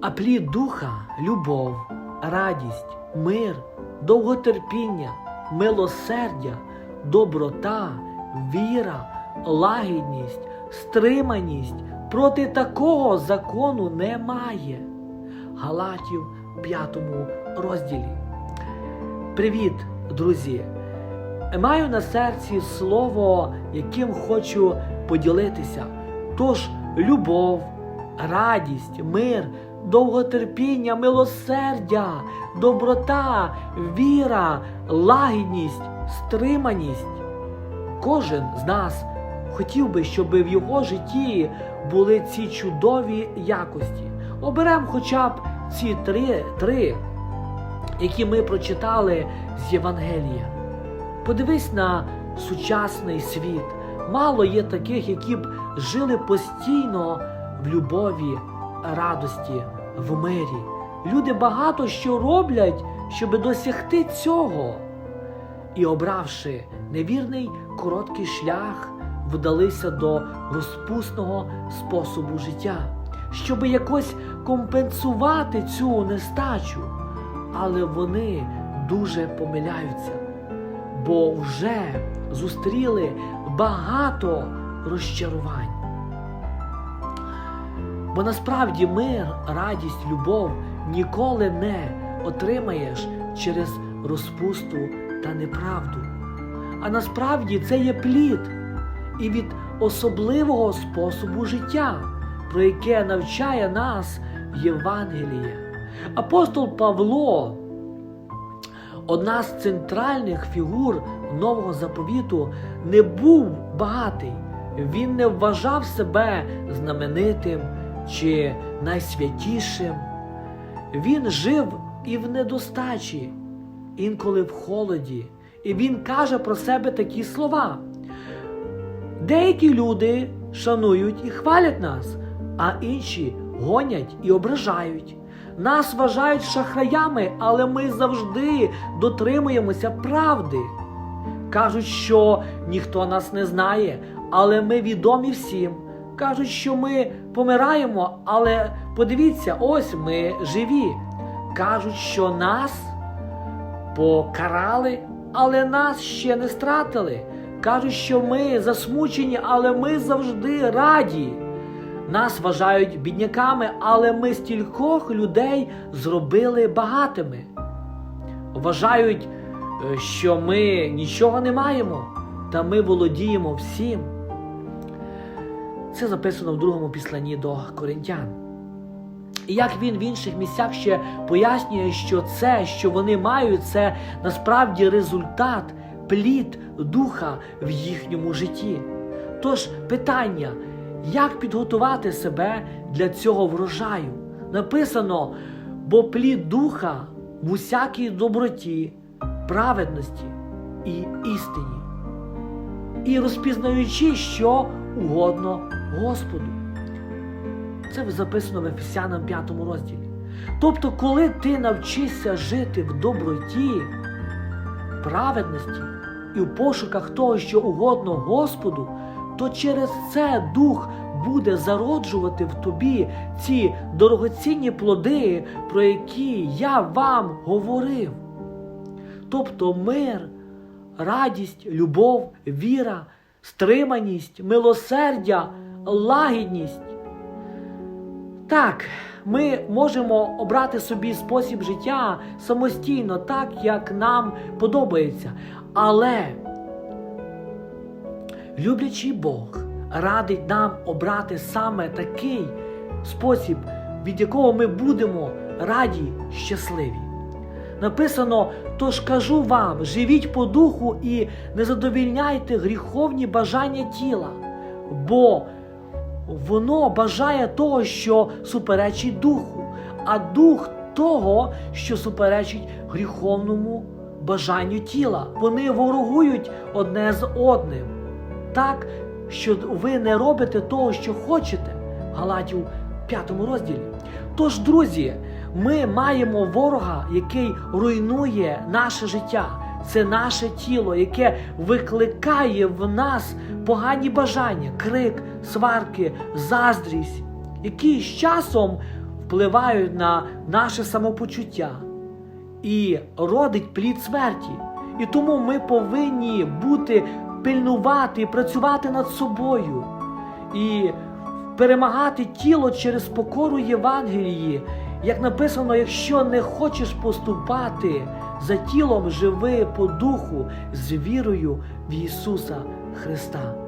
А плід духа любов, радість, мир, довготерпіння, милосердя, доброта, віра, лагідність, стриманість. Проти такого закону немає. Галатів 5 розділі. Привіт, друзі! Маю на серці слово, яким хочу поділитися. Тож любов, радість, мир, довготерпіння, милосердя, доброта, віра, лагідність, стриманість. Кожен з нас хотів би, щоб в його житті були ці чудові якості. Оберемо хоча б ці три, три які ми прочитали з Євангелія. Подивись на сучасний світ. Мало є таких, які б жили постійно в любові, радості, в мирі. Люди багато що роблять, щоб досягти цього. І, обравши невірний короткий шлях, вдалися до розпусного способу життя, щоб якось компенсувати цю нестачу. Але вони дуже помиляються, бо вже зустріли багато розчарувань. Бо насправді мир, радість, любов ніколи не отримаєш через розпусту та неправду. А насправді це є плід і від особливого способу життя, про яке навчає нас Євангеліє. Апостол Павло, одна з центральних фігур нового заповіту, не був багатий. Він не вважав себе знаменитим чи найсвятішим. Він жив і в недостачі, інколи в холоді. І він каже про себе такі слова. Деякі люди шанують і хвалять нас, а інші гонять і ображають. Нас вважають шахраями, але ми завжди дотримуємося правди. Кажуть, що ніхто нас не знає, але ми відомі всім. Кажуть, що ми помираємо, але подивіться, ось ми живі. Кажуть, що нас покарали, але нас ще не стратили. Кажуть, що ми засмучені, але ми завжди раді. Нас вважають бідняками, але ми стількох людей зробили багатими. Вважають, е, що ми нічого не маємо, та ми володіємо всім. Це записано в другому післанні до коринтян. І як він в інших місцях ще пояснює, що це, що вони мають, це насправді результат, плід духа в їхньому житті. Тож питання, як підготувати себе для цього врожаю? Написано, бо плід духа в усякій доброті, праведності і істині. І розпізнаючи, що угодно Господу. Це записано в Ефесянам 5 розділі. Тобто, коли ти навчишся жити в доброті, праведності і в пошуках того, що угодно Господу, то через це Дух буде зароджувати в тобі ці дорогоцінні плоди, про які я вам говорив. Тобто мир, радість, любов, віра, стриманість, милосердя, лагідність. Так, ми можемо обрати собі спосіб життя самостійно, так як нам подобається. Але люблячий Бог радить нам обрати саме такий спосіб, від якого ми будемо раді щасливі. Написано: тож кажу вам, живіть по духу і не задовільняйте гріховні бажання тіла, бо воно бажає того, що суперечить духу, а дух того, що суперечить гріховному бажанню тіла. Вони ворогують одне з одним. Так, що ви не робите того, що хочете. Галатів 5 розділі. Тож, друзі, ми маємо ворога, який руйнує наше життя. Це наше тіло, яке викликає в нас погані бажання, крик, сварки, заздрість, які з часом впливають на наше самопочуття і родить плід смерті. І тому ми повинні бути пильнувати, працювати над собою і перемагати тіло через покору Євангелії. Як написано, якщо не хочеш поступати за тілом, живи по духу з вірою в Ісуса Христа.